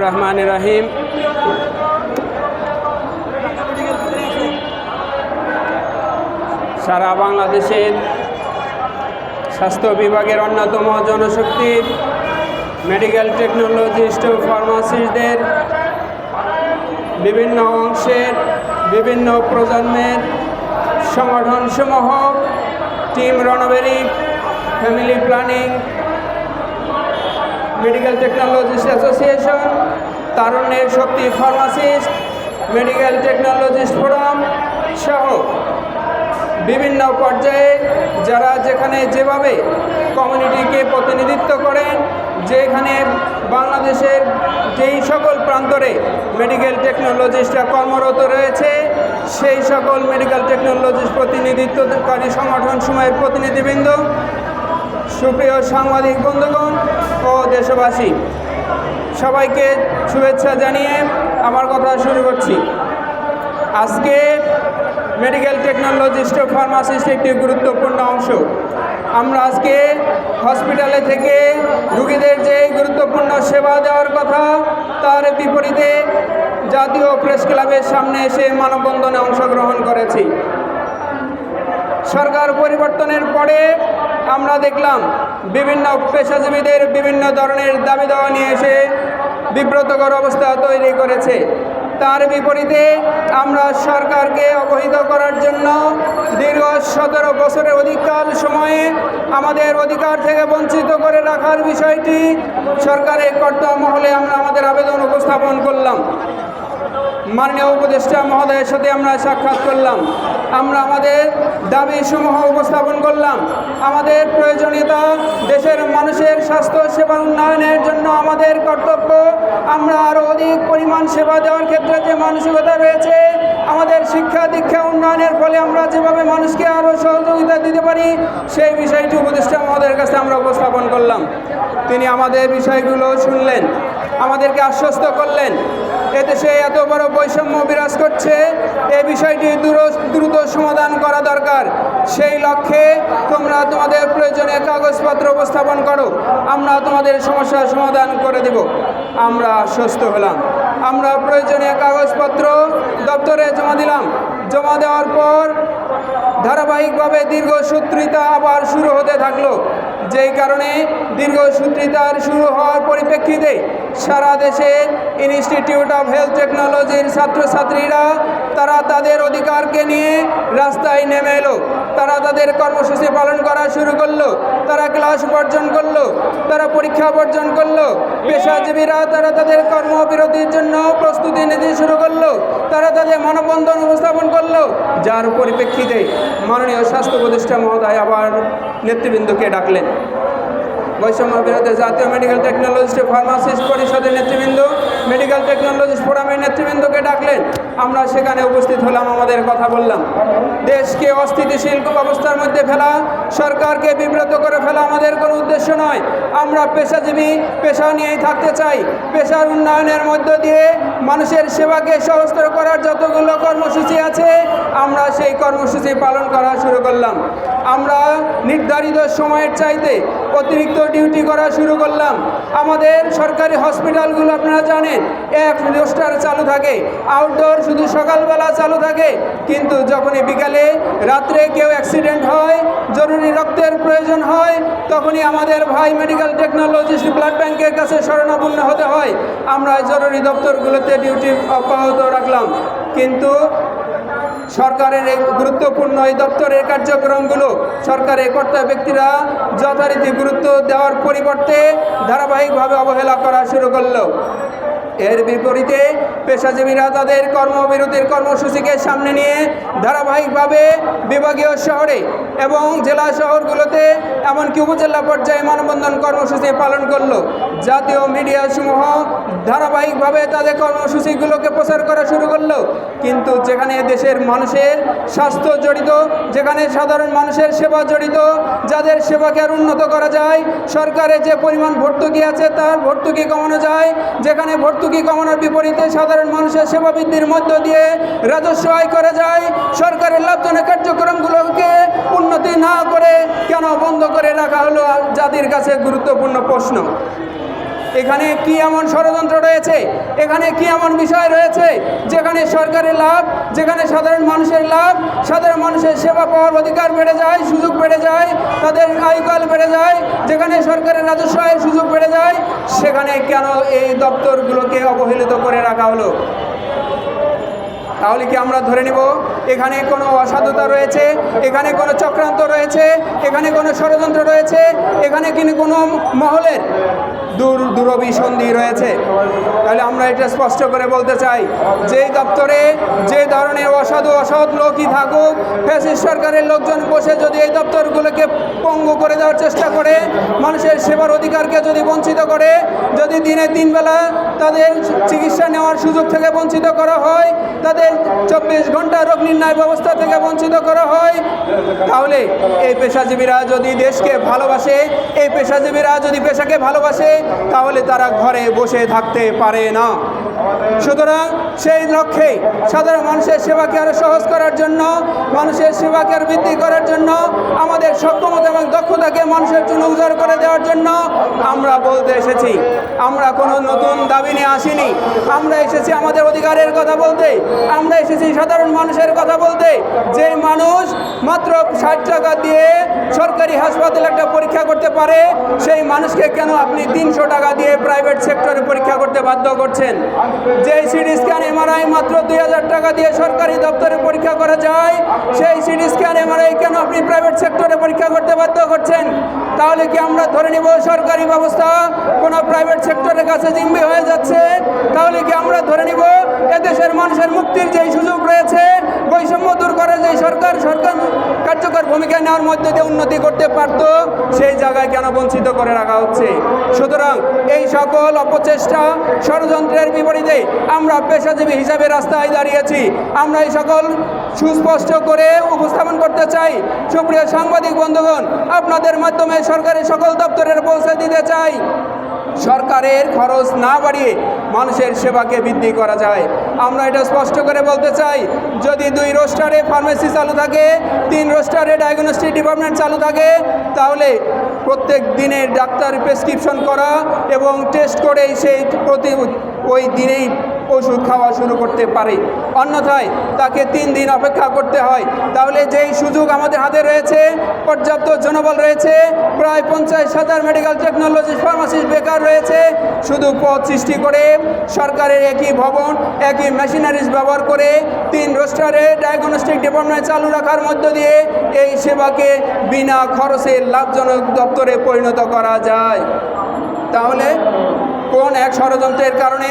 রহমান রাহিম সারা বাংলাদেশের স্বাস্থ্য বিভাগের অন্যতম জনশক্তির মেডিকেল টেকনোলজিস্ট ও ফার্মাসিস্টদের বিভিন্ন অংশের, বিভিন্ন প্রজন্মের সংগঠনসমূহ team রণবেরি family planning medical technologist association তারুণ্যের শক্তি ফার্মাসিস্ট মেডিকেল টেকনোলজিস্ট ফোরাম সহ বিভিন্ন পর্যায়ে যারা যেখানে যেভাবে কমিউনিটিকে প্রতিনিধিত্ব করেন, যেখানে বাংলাদেশের যেই সকল প্রান্তরে মেডিকেল টেকনোলজিস্টরা কর্মরত রয়েছে, সেই সকল মেডিকেল টেকনোলজিস্ট প্রতিনিধিত্বকারী সংগঠন সময়ের প্রতিনিধিবৃন্দ, সুপ্রিয় সাংবাদিক বন্ধুগণ ও দেশবাসী সবাইকে শুভেচ্ছা জানিয়ে আমার কথা শুরু করছি। আজকে মেডিকেল টেকনোলজিস্ট ও ফার্মাসিস্ট একটি গুরুত্বপূর্ণ অংশ। আমরা আজকে হসপিটালে থেকে রুগীদের যে গুরুত্বপূর্ণ সেবা দেওয়ার কথা, তার বিপরীতে জাতীয় প্রেস ক্লাবের সামনে এসে মানববন্ধনে অংশগ্রহণ করেছি। সরকার পরিবর্তনের পরে আমরা দেখলাম বিভিন্ন পেশাজীবীদের বিভিন্ন ধরনের দাবি দাওয়া নিয়ে এসে বিব্রতকর অবস্থা তৈরি করেছে। তার বিপরীতে আমরা সরকারকে অবহিত করার জন্য দীর্ঘ সতেরো বছরের অধিককাল সময়ে আমাদের অধিকার থেকে বঞ্চিত করে রাখার বিষয়টি সরকারের কর্তা মহলে আমরা আমাদের আবেদন উপস্থাপন করলাম। মাননীয় উপদেষ্টা মহোদয়ের সাথে আমরা সাক্ষাৎ করলাম। আমরা আমাদের দাবি সমূহ উপস্থাপন করলাম। আমাদের প্রয়োজনীয়তা দেশের মানুষের স্বাস্থ্য সেবা উন্নয়নের জন্য আমাদের কর্তব্য। আমরা আরও অধিক পরিমাণ সেবা দেওয়ার ক্ষেত্রে যে মানসিকতা রয়েছে, আমাদের শিক্ষা দীক্ষা উন্নয়নের ফলে আমরা যেভাবে মানুষকে আরও সহযোগিতা দিতে পারি, সেই বিষয়টি উপদেষ্টা মহোদয়ের কাছে আমরা উপস্থাপন করলাম। তিনি আমাদের বিষয়গুলো শুনলেন, আমাদেরকে আশ্বস্ত করলেন। এদেশে এত বড় বৈষম্য বিরাজ করছে এই বিষয়টি দ্রুত সমাধান করা দরকার। সেই লক্ষ্যে তোমরা তোমাদের প্রয়োজনীয় কাগজপত্র উপস্থাপন করো, আমরা তোমাদের সমস্যার সমাধান করে দেব। আমরা আশ্বস্ত হলাম। আমরা প্রয়োজনীয় কাগজপত্র দপ্তরে জমা দিলাম। জমা দেওয়ার পর ধারাবাহিকভাবে দীর্ঘসূত্রিতা আবার শুরু হতে থাকল। যেই কারণে দীর্ঘ দীর্ঘসূত্রিতার শুরু হওয়ার পরিপ্রেক্ষিতে সারা দেশের ইনস্টিটিউট অফ হেলথ টেকনোলজির ছাত্রছাত্রীরা তারা অধিকারকে নিয়ে রাস্তায় নেমে এলো। তারা তাদের কর্মসূচি পালন করা শুরু করল। তারা ক্লাস বর্জন করল। তারা পরীক্ষা বর্জন করল। পেশাজীবীরা তারা তাদের কর্মবিরতির জন্য প্রস্তুতি নিতে শুরু করল। তারা তাদের মানববন্ধন উপস্থাপন করল। যার পরিপ্রেক্ষিতে মাননীয় স্বাস্থ্য উপদেষ্টা মহোদয় আবার নেতৃবৃন্দকে ডাকলেন। বৈষম্য বিরোধী জাতীয় মেডিকেল টেকনোলজিস্ট ফার্মাসিস্ট পরিষদের নেতৃবৃন্দ মেডিকেল টেকনোলজিস্ট ফোরামের নেতৃবৃন্দকে ডাকলেন। আমরা সেখানে উপস্থিত হলাম, আমাদের কথা বললাম। দেশকে অস্থিতিশীল অবস্থার মধ্যে ফেলা, সরকারকে বিব্রত করে ফেলা আমাদের কোনো উদ্দেশ্য নয়। আমরা পেশাজীবী, পেশা নিয়েই থাকতে চাই। পেশার উন্নয়নের মধ্য দিয়ে মানুষের সেবাকে সহস্ত করার যতগুলো কর্মসূচি আছে, আমরা সেই কর্মসূচি পালন করা শুরু করলাম। আমরা নির্ধারিত সময়ের চাইতে অতিরিক্ত ডিউটি করা শুরু করলাম। আমাদের সরকারি হসপিটালগুলো আপনারা জানেন, এক রোস্টার চালু থাকে আউটডোর শুধু সকালবেলা চালু থাকে, কিন্তু যখনই বিকালে রাত্রে কেউ অ্যাক্সিডেন্ট হয়, জরুরি রক্তের প্রয়োজন হয়, তখনই আমাদের ভাই মেডিকেল টেকনোলজিস্ট ব্লাড ব্যাংকের কাছে শরণাপন্ন হতে হয়। আমরা জরুরি দপ্তরগুলোতে ডিউটি অব্যাহত রাখলাম। কিন্তু সরকারের এই গুরুত্বপূর্ণ এই দপ্তরের কার্যক্রমগুলো সরকারের কর্তা ব্যক্তিরা যথারীতি গুরুত্ব দেওয়ার পরিবর্তে ধারাবাহিকভাবে অবহেলা করা শুরু করল। এর বিপরীতে পেশাজীবীরা তাদের কর্মবিরতির কর্মসূচিকে সামনে নিয়ে ধারাবাহিকভাবে বিভাগীয় শহরে এবং জেলা শহরগুলোতে, এমনকি উপজেলা পর্যায়ে মানববন্ধন কর্মসূচি পালন করল। জাতীয় মিডিয়া সমূহ ধারাবাহিকভাবে তাদের কর্মসূচিগুলোকে প্রচার করা শুরু করল। কিন্তু যেখানে দেশের মানুষের স্বাস্থ্য জড়িত, যেখানে সাধারণ মানুষের সেবা জড়িত, যাদের সেবাকে আর উন্নত করা যায় সরকারের যে পরিমাণ ভর্তুকি আছে তার ভর্তুকি কমানো যায়, যেখানে ভর্তুকি কমানোর বিপরীতে সাধারণ মানুষের সেবা বৃদ্ধির মধ্য দিয়ে রাজস্ব আয় করা যায়। সরকারের লাভজনক কার্যক্রমগুলোকে উন্নতি না করে কেন বন্ধ করে রাখা হলো জাতির কাছে গুরুত্বপূর্ণ প্রশ্ন। এখানে কি এমন ষড়যন্ত্র রয়েছে? এখানে কি এমন বিষয় রয়েছে? যেখানে সরকারের লাভ, যেখানে সাধারণ মানুষের লাভ, সাধারণ মানুষের সেবা পাওয়ার অধিকার বেড়ে যায়, সুযোগ বেড়ে যায়, তাদের আয়কাল বেড়ে যায়, যেখানে সরকারের রাজস্ব আয়ের সুযোগ বেড়ে যায়, সেখানে কেন এই দপ্তরগুলোকে অবহেলিত করে রাখা হলো? তাহলে কি আমরা ধরে নেব, এখানে কোনো অসাধুতা রয়েছে, এখানে কোনো চক্রান্ত রয়েছে, এখানে কোনো ষড়যন্ত্র রয়েছে, এখানে কিন্তু কোনো মহলের দূর দূরভিসন্ধি রয়েছে। তাহলে আমরা এটা স্পষ্ট করে বলতে চাই যে দপ্তরে যে ধরনের অসাধু অসৎ লোকই থাকুক, ফ্যাসিস্ট সরকারের লোকজন বসে যদি এই দপ্তরগুলোকে পঙ্গু করে দেওয়ার চেষ্টা করে, মানুষের সেবার অধিকারকে যদি বঞ্চিত করে, যদি দিনে তিনবেলা তাদের চিকিৎসা নেওয়ার সুযোগ থেকে বঞ্চিত করা হয়, তাদের চব্বিশ ঘণ্টা রোগ নির্ণয় ব্যবস্থা থেকে বঞ্চিত করা হয়, তাহলে এই পেশাজীবীরা যদি দেশকে ভালোবাসে, এই পেশাজীবীরা যদি পেশাকে ভালোবাসে, তাহলে তারা ঘরে বসে থাকতে পারে না। সুতরাং সেই লক্ষ্যে সাধারণ মানুষের সেবাকে আরও সহজ করার জন্য, মানুষের সেবাকে আরও বৃদ্ধি করার জন্য আমাদের সক্ষমতা এবং দক্ষতাকে মানুষের জন্য উজাড় করে দেওয়ার জন্য আমরা বলতে এসেছি। আমরা কোনো নতুন দাবি নিয়ে আসিনি। আমরা এসেছি আমাদের অধিকারের কথা বলতে। আমরা এসেছি সাধারণ মানুষের কথা বলতে। যে মানুষ মাত্র ষাট টাকা দিয়ে সরকারি হাসপাতালে একটা পরীক্ষা করতে পারে, সেই মানুষকে কেন আপনি তিনশো টাকা দিয়ে প্রাইভেট সেক্টরে পরীক্ষা করতে বাধ্য করছেন? যে সিটি স্ক্যান এমআরআই মাত্র দুই হাজার টাকা দিয়ে সরকারি দপ্তরে পরীক্ষা করা যায়, সেই সিটি স্ক্যান এমআরআই কেন আপনি প্রাইভেট সেক্টরে পরীক্ষা করতে বাধ্য করছেন, তাহলে কি আমরা ধরে নিব সরকারি ব্যবস্থা? কোনো প্রাইভেট সেক্টরের কাছে জিম্মি হয়ে যাচ্ছে? তাহলে কি আমরা ধরে নিব এদেশের মানুষের মুক্তির যেই সুযোগ রয়েছে, বৈষম্য দূর করে যে সরকার সরকার কার্যকর ভূমিকা নেওয়ার মধ্যে দিয়ে উন্নতি করতে পারত, সেই জায়গায় কেন বঞ্চিত করে রাখা হচ্ছে? সুতরাং এই সকল অপচেষ্টা ষড়যন্ত্রের বিপরীতে আমরা পেশাজীবী হিসাবে রাস্তায় দাঁড়িয়েছি। আমরা এই সকল সুস্পষ্ট করে উপস্থাপন করতে চাই। সুপ্রিয় সাংবাদিক বন্ধুগণ আপনাদের মাধ্যমে সরকারি সকল দপ্তরের পৌঁছে দিতে চাই। সরকারের খরচ না বাড়িয়ে মানুষের সেবাকে বৃদ্ধি করা যায়। আমরা এটা স্পষ্ট করে বলতে চাই, যদি দুই রোস্টারে ফার্মেসি চালু থাকে, তিন রোস্টারে ডায়াগনস্টিক ডিপার্টমেন্ট চালু থাকে, তাহলে প্রত্যেক দিনের ডাক্তার প্রেসক্রিপশন করা এবং টেস্ট করেই সেই প্রতি ওই দিনেই ওষুধ খাওয়া শুরু করতে পারে। অন্যথায় তাকে তিন দিন অপেক্ষা করতে হয়। তাহলে যেই সুযোগ আমাদের হাতে রয়েছে, পর্যাপ্ত জনবল রয়েছে, প্রায় পঞ্চাশ হাজার মেডিকেল টেকনোলজি ফার্মাসিস্ট বেকার রয়েছে, শুধু পথ সৃষ্টি করে সরকারের একই ভবন, একই মেশিনারিজ ব্যবহার করে তিন রোস্টারে ডায়াগনস্টিক ডিপার্টমেন্ট চালু রাখার মধ্য দিয়ে এই সেবাকে বিনা খরচে লাভজনক দপ্তরে পরিণত করা যায়। তাহলে কোন এক ষড়যন্ত্রের কারণে,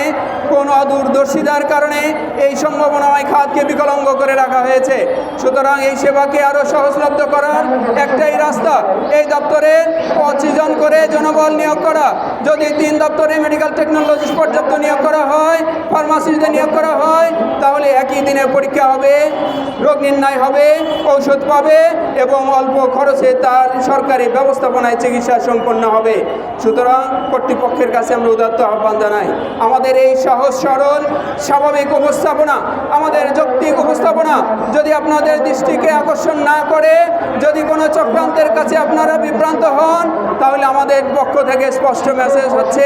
কোন অদূরদর্শিতার কারণে এই সম্ভাবনাময় খাতকে বিকলঙ্গ করে রাখা হয়েছে। সুতরাং এই সেবাকে আরও সহজলব্ধ করার একটাই রাস্তা, এই দপ্তরে জন করে জনবল নিয়োগ করা। যদি তিন দপ্তরে মেডিকেল টেকনোলজিস্ট পর্যাপ্ত নিয়োগ করা হয় ফার্মাসিস্টদের নিয়োগ করা হয়, তাহলে একই দিনে পরীক্ষা হবে, রোগ নির্ণয় হবে, ঔষধ পাবে এবং অল্প খরচে তার সরকারি ব্যবস্থাপনায় চিকিৎসা সম্পন্ন হবে। সুতরাং কর্তৃপক্ষের কাছে আমরা উদাত্ত আহ্বান জানাই, আমাদের এই সহজ, সরল, স্বাভাবিক উপস্থাপনা, আমাদের যৌক্তিক উপস্থাপনা, যদি আপনাদের দৃষ্টিকে আকর্ষণ না করে, যদি কোনো চক্রান্তের কাছে আপনারা বিভ্রান্ত হন, তাহলে আমাদের পক্ষ থেকে স্পষ্ট মেসেজ হচ্ছে,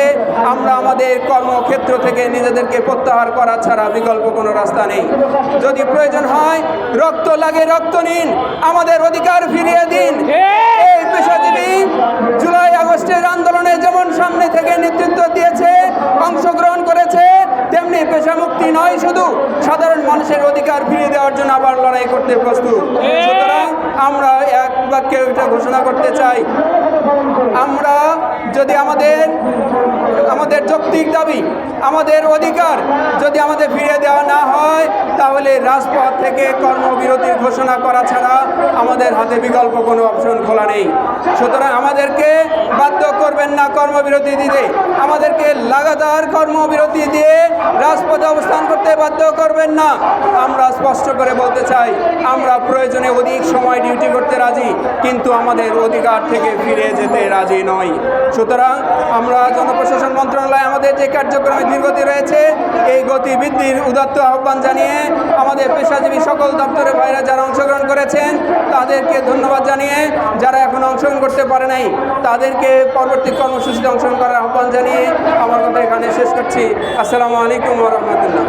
আমরা আমাদের কর্মক্ষেত্র থেকে নিজেদেরকে প্রত্যাহার করা ছাড়া বিকল্প কোনো রাস্তা নেই। যদি প্রয়োজন হয়, রক্ত লাগে, রক্ত নিন, আমাদের অধিকার ফিরিয়ে দিন। এই পেশাজীবী জুলাই আগস্টের আন্দোলনে যেমন সামনে থেকে নেতৃত্ব দিয়েছে, অংশগ্রহণ করেছে, তেমনি পেশা মুক্তি নয় শুধু, সাধারণ মানুষের অধিকার ফিরিয়ে দেওয়ার জন্য আবার লড়াই করতে প্রস্তুত। সুতরাং আমরা এক বাক্যে ঘোষণা করতে চাই আমরা যদি আমাদের আমাদের যৌক্তিক দাবি, আমাদের অধিকার যদি আমাদের ফিরে দেওয়া না হয়, তাহলে রাজপথ থেকে কর্মবিরতির ঘোষণা করা ছাড়া আমাদের হাতে বিকল্প কোনো অপশন খোলা নেই। সুতরাং আমাদেরকে বাধ্য করবেন না কর্মবিরতি দিতে। আমাদেরকে লাগাতার কর্মবিরতি দিয়ে রাজপথে অবস্থান করতে বাধ্য করবেন না। আমরা স্পষ্ট করে বলতে চাই, আমরা প্রয়োজনে অধিক সময় ডিউটি করতে রাজি, কিন্তু আমাদের অধিকার থেকে ফিরে যেতে রাজি নয় সুতরাং আমরা জনপ্রশাসন মন্ত্রণালয় আমাদের যে কার্যক্রমে ধীরগতি রয়েছে, এই গতি বৃদ্ধির উদাত্ত আহ্বান জানিয়ে আমাদের পেশাজীবী সকল দপ্তরের বাইরে যারা অংশগ্রহণ করেছেন, তাদেরকে ধন্যবাদ জানিয়ে যারা এখন অংশগ্রহণ করতে পারে নাই, তাদেরকে পরবর্তী কর্মসূচিতে অংশগ্রহণ করার আহ্বান জানিয়ে আমার কথা এখানে শেষ করছি। আসসালামু আলাইকুম রহমতুল্লাহ।